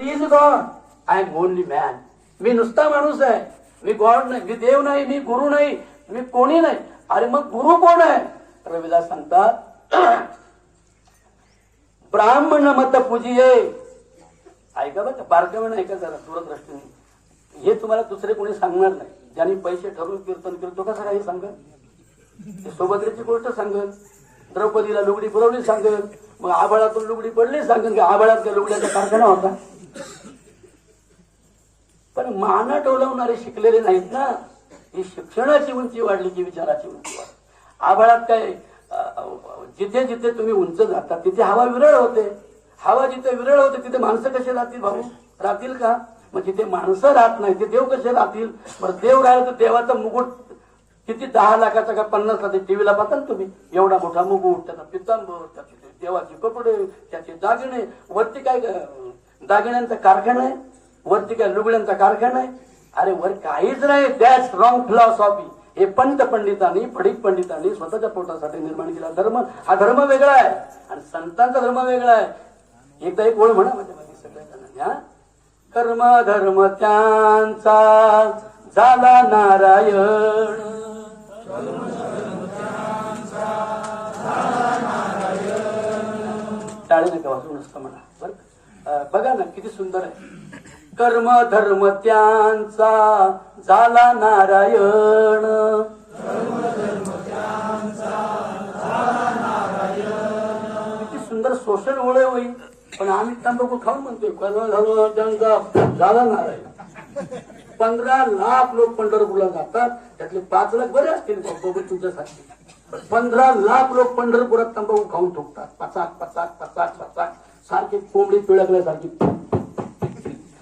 Is God I am only man मी नुसता माणूस आहे. मी गॉड नाही मी देव नाही मी गुरु नाही मी कोणी नाही. अरे मग गुरु कोण आहे? रविदास सांगतात ब्राह्मण मत पूजिये. ऐका बघा बारकावण ऐका जरा दूरदृष्टीने? हे तुम्हाला दुसरे कोणी सांगणार नाही. ज्यांनी पैसे ठरवून कीर्तन केलं तो कसं काही सांगत ते गोष्ट सांगल. द्रौपदीला लुगडी पुरवली सांगल. मग आबाळातून लुगडी पडली सांगल. की आबाळात त्या लुगड्याचा कारखाना होता. पण मान डोलवणारे शिकलेले नाहीत ना. ही शिक्षणाची उंची वाढली की विचाराची उंची वाढली. आभाळात काय जिथे जिथे तुम्ही उंच जाता तिथे हवा विरळ होते. हवा जिथे विरळ होते तिथे माणसं कसे राहतील भाऊ? राहतील का? मग जिथे माणसं राहत नाही ते देव कसे राहतील? बरं देव राहिलं तर देवाचा मुकुट किती दहा लाखाचा का पन्नास लाख टीव्हीला पाहता ना तुम्ही? एवढा मोठा मुकुट त्याचा पितांबर त्याचे देवाचे कपडे त्याचे दागिने. वरती काय दागिन्यांचा कारखाना आहे? वरती काय लुगड्यांचा कारखाना आहे? अरे वर काहीच नाही. दॅट्स रॉंग फिलॉसॉफी हे पंत पंडितांनी फडीक पंडितांनी स्वतःच्या पोटासाठी निर्माण केला धर्म. हा धर्म वेगळा आहे. आणि संतांचा धर्म वेगळा आहे. एकदा एक ओळ म्हणा सगळ्या कर्म धर्म त्यांचा झाला नारायण. टाळी नका वाचून नसतं म्हणा बरं बघा ना किती सुंदर आहे. कर्म धर्म त्यांचा झाला नारायण. किती सुंदर सोशल ओळे होईल पण आम्ही तंबाखू खाऊन म्हणतोय कर्म धर्म त्यांचा झाला नारायण. पंधरा लाख लोक पंढरपूरला जातात. त्यातले पाच लाख बरे असतील तुमच्यासाठी पंधरा लाख लोक पंढरपुरात तंबाखू खाऊन ठोकतात पचाक पचाक पचाक पचाक सारखी कोंबडी पिळकल्यासारखी.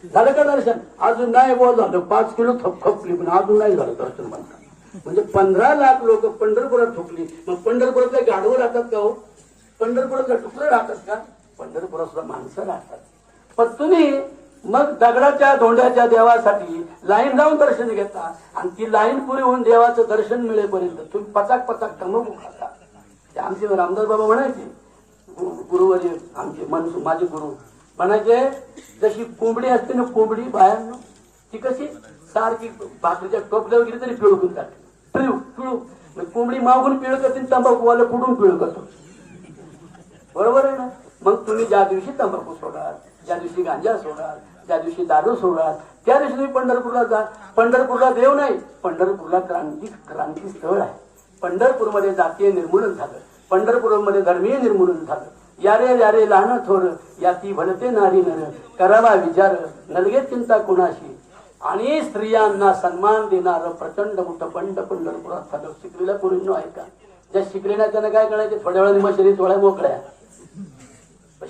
झालं का दर्शन? अजून नाही बोल झालं पाच किलो थप खपली पण अजून नाही झालं दर्शन म्हणतात म्हणजे पंधरा लाख लोक पंढरपुरात ठोकली मग पंढरपुरात काही गाढवं राहतात का हो? पंढरपुरात काय टुकडे राहतात का? पंढरपुरात सुद्धा माणसं राहतात. पण तुम्ही मग दगडाच्या धोंड्याच्या देवासाठी लाईन लावून दर्शन घेता. आणि ती लाईन पुरी होऊन देवाचं दर्शन मिळेपर्यंत तुम्ही पचाक पचाक टमकू खाता ते आमचे रामदास बाबा म्हणायचे गु- आमचे मन माझे गुरु म्हणायचे जशी कोंबडी असते ना कोंबडी बायांनो ती कशी सारखी भाकरीच्या टोपल्या वगैरे तरी पिळकून जाते. पिळू पिळू. मग कोंबडी मागून पिळ करते तंबाखूवाला पुढून पिळ करतो? बरोबर आहे ना? मग तुम्ही ज्या दिवशी तंबाखू सोडाल ज्या दिवशी गांजा सोडाल ज्या दिवशी दारू सोडाल त्या दिवशी तुम्ही पंढरपूरला जा पंढरपूरला देव नाही पंढरपूरला क्रांती क्रांती स्थळ आहे. पंढरपूरमध्ये जातीय निर्मूलन झालं. पंढरपूरमध्ये धर्मीय निर्मूलन झालं. यारे यारे लहान थोर या ती भलते नारी नर. करावा विचार नलगे चिंता कुणाशी? आणि स्त्रियांना सन्मान देणारं प्रचंड मोठं पंड पंढरपुरात झालं शिकलेल्या पुरींनो ऐका ज्या शिकलेल्या त्यांना काय करायचे? थोड्या वेळाने मग शरीर थोड्या मोकळ्या.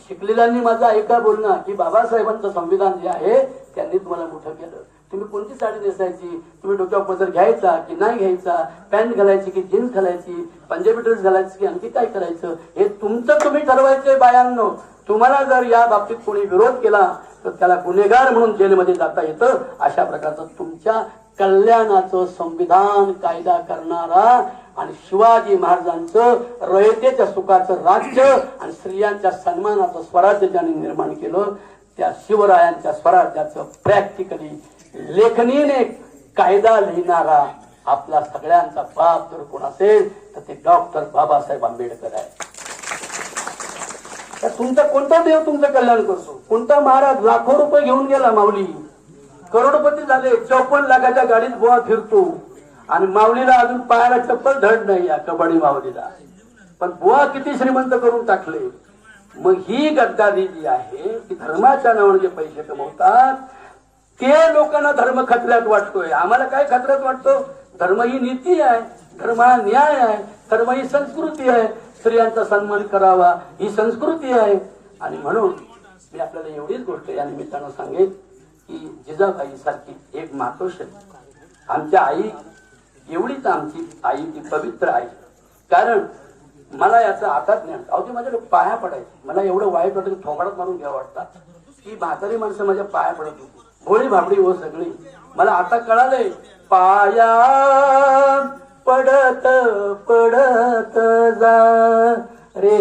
शिकलेल्यांनी माझं ऐका बोलणं की बाबासाहेबांचं संविधान जे आहे त्यांनी तुम्हाला मोठं केलं. तुम्ही कोणती साडी नेसायची? तुम्ही डोक्यावर पदर घ्यायचा की नाही घ्यायचा? पॅन्ट घालायची की जीन्स घालायची? पंजाबी ड्रेस घालायची की आणखी काय करायचं? हे तुमचं तुम्ही ठरवायचंय बायांनो. तुम्हाला जर या बाबतीत कोणी विरोध केला तर त्याला गुन्हेगार म्हणून जेलमध्ये जाता येतं. अशा प्रकारचं तुमच्या कल्याणाचं संविधान कायदा करणारा आणि शिवाजी महाराजांचं रयतेच्या सुखाचं राज्य आणि स्त्रियांच्या सन्मानाचं स्वराज्य ज्यांनी निर्माण केलं त्या शिवरायांच्या स्वराज्याचं प्रॅक्टिकली लेखनीने कायदा लिहिणारा आपला सगळ्यांचा बाप जर कोण असेल तर ते डॉक्टर बाबासाहेब आंबेडकर आहे तुमचा कोणता देव तुमचं कल्याण करतो? कोणता महाराज लाखो रुपये घेऊन गेला माऊली? करोडपती झाले चौपन्न लाखाच्या गाडीत बुवा फिरतो. आणि माऊलीला अजून पायाला चप्पल धड नाही या कबड्डी माऊलीला. पण बुवा किती श्रीमंत करून टाकले. मग ही गद्दारी जी आहे ती धर्माच्या नावाने जे पैसे कमवतात ते लोकांना धर्म खतऱ्यात वाटतोय. आम्हाला काय खतऱ्यात वाटतो? धर्म ही नीती आहे धर्म हा न्याय आहे धर्म ही संस्कृती आहे. स्त्रियांचा सन्मान करावा ही संस्कृती आहे. आणि म्हणून मी आपल्याला एवढीच गोष्ट या निमित्तानं सांगेन की जिजाबाई सारखी एक मातोश आमच्या आई एवढीच आमची आई ती पवित्र आई. कारण मला याचं आता ज्ञान अहो माझ्या पाया पडायची. मला एवढं वाईट वाटतं की थोबाडात मारून घ्यावं वाटतात की म्हातारी माणसं माझ्या पाया पडत होती. भोळी भाबडी हो सगळी. मला आता कळालंय पाया पडत पडत जा रे.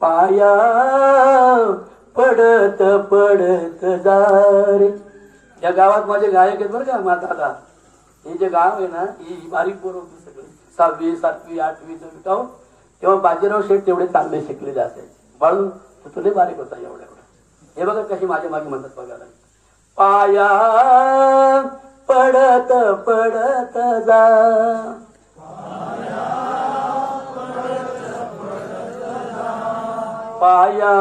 पाया पडत पडत जा रे. या गावात माझे गायक आहेत बरं का माझा दादा. हे जे गाव आहे ना ही बारीक पोरं होती सगळी. सहावी सातवी आठवी नववी गाव तेव्हा बाजीराव शेठ तेवढे चांगले शिकलेले असायचे बाळू तू तुले बारीक होता एवढ्या हे बघा कशी माझ्या मागे म्हणतात बघायला पाया पडत पडत जा. पाया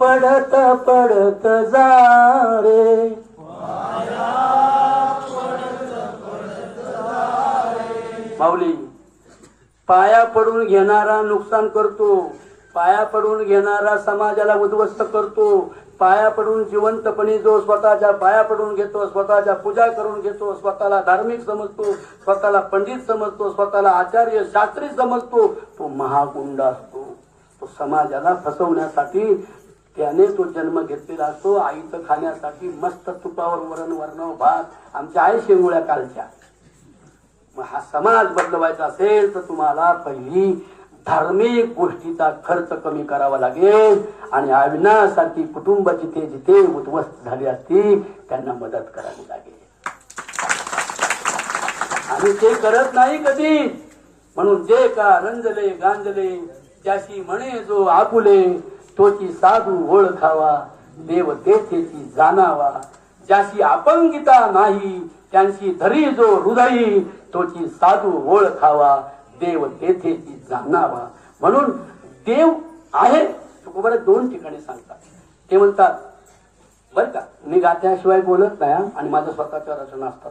पडत पडत जा रे. माऊली पाया पडून घेणारा नुकसान करतो. पाया पडून घेणारा समाजाला उद्ध्वस्त करतो. पाया पडून जिवंतपणे जो स्वतःच्या पाया पडून घेतो स्वतःच्या पूजा करून घेतो स्वतःला धार्मिक समजतो स्वतःला पंडित समजतो स्वतःला आचार्य शास्त्री समजतो तो महाकुंड असतो. तो समाजाला फसवण्यासाठी त्याने तो जन्म घेतलेला असतो. आईचं खाण्यासाठी मस्त तुपावर वरण वर्ण भात आमच्या आई शेंगुळ्या कालच्या. मग हा समाज बदलवायचा असेल तर तुम्हाला पहिली धार्मिक गोष्टीचा खर्च कमी करावा लागेल आणि अविनासारखी कुटुंब जिथे जिथे उद्ध्वस्त झाली असती त्यांना मदत करावी लागेल. आणि ते करत नाही कधी. म्हणून जे का रंजले गांजले ज्याशी म्हणे जो आपुले तोची साधू ओळखावा देव देवतेची जाणावा. ज्याशी अपंगिता नाही त्यांची धरी जो हृदयी तोची साधू ओळखावा. देव तेथे जाणावा. म्हणून देव आहे तुकोबारा दोन ठिकाणी सांगतात. ते म्हणतात बर का मी गात्याशिवाय बोलत नाही आणि माझ्या स्वतःच्या रचना असतात.